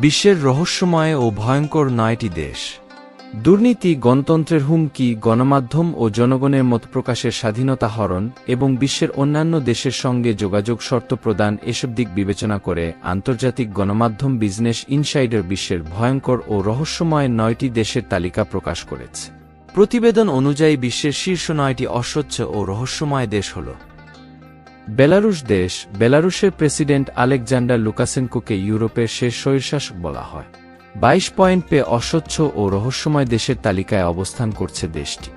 বিশ্বের রহস্যময় ও ভয়ঙ্কর নয়টি দেশ। দুর্নীতি, গণতন্ত্রের হুমকি, গণমাধ্যম ও জনগণের মত প্রকাশের স্বাধীনতা হরণ এবং বিশ্বের অন্যান্য দেশের সঙ্গে যোগাযোগ শর্ত প্রদান এসব দিক বিবেচনা করে আন্তর্জাতিক গণমাধ্যম বিজনেস ইনসাইডার বিশ্বের ভয়ঙ্কর ও রহস্যময় নয়টি দেশের তালিকা প্রকাশ করেছে। প্রতিবেদন অনুযায়ী বিশ্বের শীর্ষ নয়টি অস্বচ্ছ ও রহস্যময় দেশ হল বেলারুশ দেশ, বেলারুশের প্রেসিডেন্ট আলেকজান্ডার লুকাসেনকোকে ইউরোপের শেষ স্বৈরশাসক বলা হয়। বাইশ পয়েন্ট পেয়ে অস্বচ্ছ ও রহস্যময় দেশের তালিকায় অবস্থান করছে দেশটি।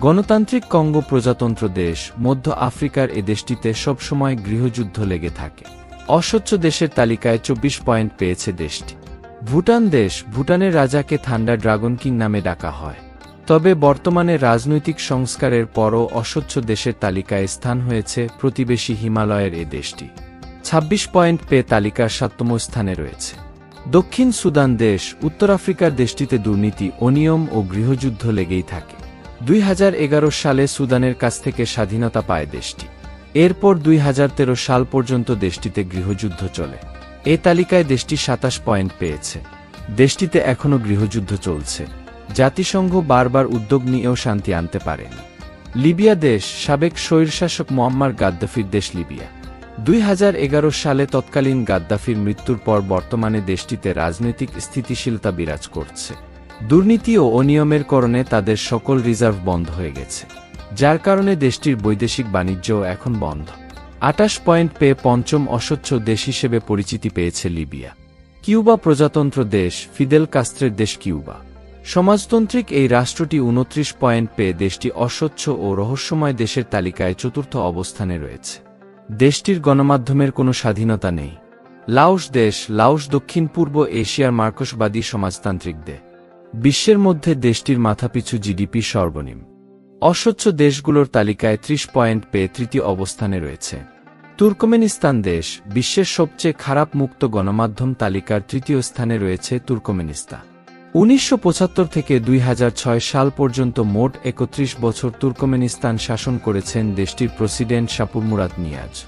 গণতান্ত্রিক কঙ্গো প্রজাতন্ত্র দেশ, মধ্য আফ্রিকার এ দেশটিতে সবসময় গৃহযুদ্ধ লেগে থাকে। অস্বচ্ছ দেশের তালিকায় চব্বিশ পয়েন্ট পেয়েছে দেশটি। ভুটান দেশ, ভুটানের রাজাকে থান্ডার ড্রাগন কিং নামে ডাকা হয়। তবে বর্তমানে রাজনৈতিক সংস্কারের পরও অস্বচ্ছ দেশের তালিকায় স্থান হয়েছে প্রতিবেশী হিমালয়ের এ দেশটি। ২৬ পয়েন্ট পেয়ে তালিকার সাততম স্থানে রয়েছে। দক্ষিণ সুদান দেশ, উত্তর আফ্রিকার দেশটিতে দুর্নীতি, অনিয়ম ও গৃহযুদ্ধ লেগেই থাকে। দুই হাজার এগারো সালে সুদানের কাছ থেকে স্বাধীনতা পায় দেশটি। এরপর দুই হাজার তেরো সাল পর্যন্ত দেশটিতে গৃহযুদ্ধ চলে। এ তালিকায় দেশটি সাতাশ পয়েন্ট পেয়েছে। দেশটিতে এখনও গৃহযুদ্ধ চলছে। জাতিসংঘ বারবার উদ্যোগ নিয়েও শান্তি আনতে পারেনি। লিবিয়া দেশ সাবেক স্বৈরশাসক মোয়াম্মার গাদ্দাফির দেশ লিবিয়া। দুই হাজার এগারো সালে তৎকালীন গাদ্দাফির মৃত্যুর পর বর্তমানে দেশটিতে রাজনৈতিক স্থিতিশীলতা বিরাজ করছে। দুর্নীতি ও অনিয়মের কারণে তাদের সকল রিজার্ভ বন্ধ হয়ে গেছে, যার কারণে দেশটির বৈদেশিক বাণিজ্যও এখন বন্ধ। আটাশ পয়েন্ট পেয়ে পঞ্চম অস্বচ্ছ দেশ হিসেবে পরিচিতি পেয়েছে লিবিয়া। কিউবা প্রজাতন্ত্র দেশ ফিদেল কাস্ত্রের দেশ কিউবা। সমাজতান্ত্রিক এই রাষ্ট্রটি উনত্রিশ পয়েন্ট পেয়ে দেশটি অস্বচ্ছ ও রহস্যময় দেশের তালিকায় চতুর্থ অবস্থানে রয়েছে। দেশটির গণমাধ্যমের কোনো স্বাধীনতা নেই। লাওস দেশ, লাওস দক্ষিণ পূর্ব এশিয়ার মার্কসবাদী সমাজতান্ত্রিক দে। বিশ্বের মধ্যে দেশটির মাথাপিছু জিডিপি সর্বনিম্ন। অস্বচ্ছ দেশগুলোর তালিকায় ত্রিশ পয়েন্ট পেয়ে তৃতীয় অবস্থানে রয়েছে। তুর্কমেনিস্তান দেশ, বিশ্বের সবচেয়ে খারাপ মুক্ত গণমাধ্যম তালিকার তৃতীয় স্থানে রয়েছে তুর্কমেনিস্তান। উনিশশো পঁচাত্তর থেকে দুই হাজার ছয় সাল পর্যন্ত মোট একত্রিশ বছর তুর্কমেনিস্তান শাসন করেছেন দেশটির প্রেসিডেন্ট শাপুর মুরাদ নিয়াজ।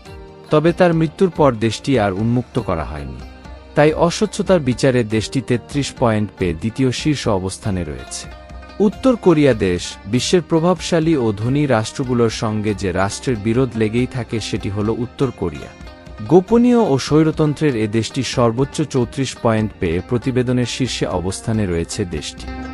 তবে তার মৃত্যুর পর দেশটি আর উন্মুক্ত করা হয়নি। তাই অস্বচ্ছতার বিচারে দেশটি তেত্রিশ পয়েন্ট পেয়ে দ্বিতীয় শীর্ষ অবস্থানে রয়েছে। উত্তর কোরিয়া দেশ, বিশ্বের প্রভাবশালী ও ধনী রাষ্ট্রগুলোর সঙ্গে যে রাষ্ট্রের বিরোধ লেগেই থাকে সেটি হল উত্তর কোরিয়া। গোপনীয় ও স্বৈরতন্ত্রের এ দেশটি সর্বোচ্চ চৌত্রিশ পয়েন্ট পেয়ে প্রতিবেদনের শীর্ষে অবস্থানে রয়েছে দেশটি।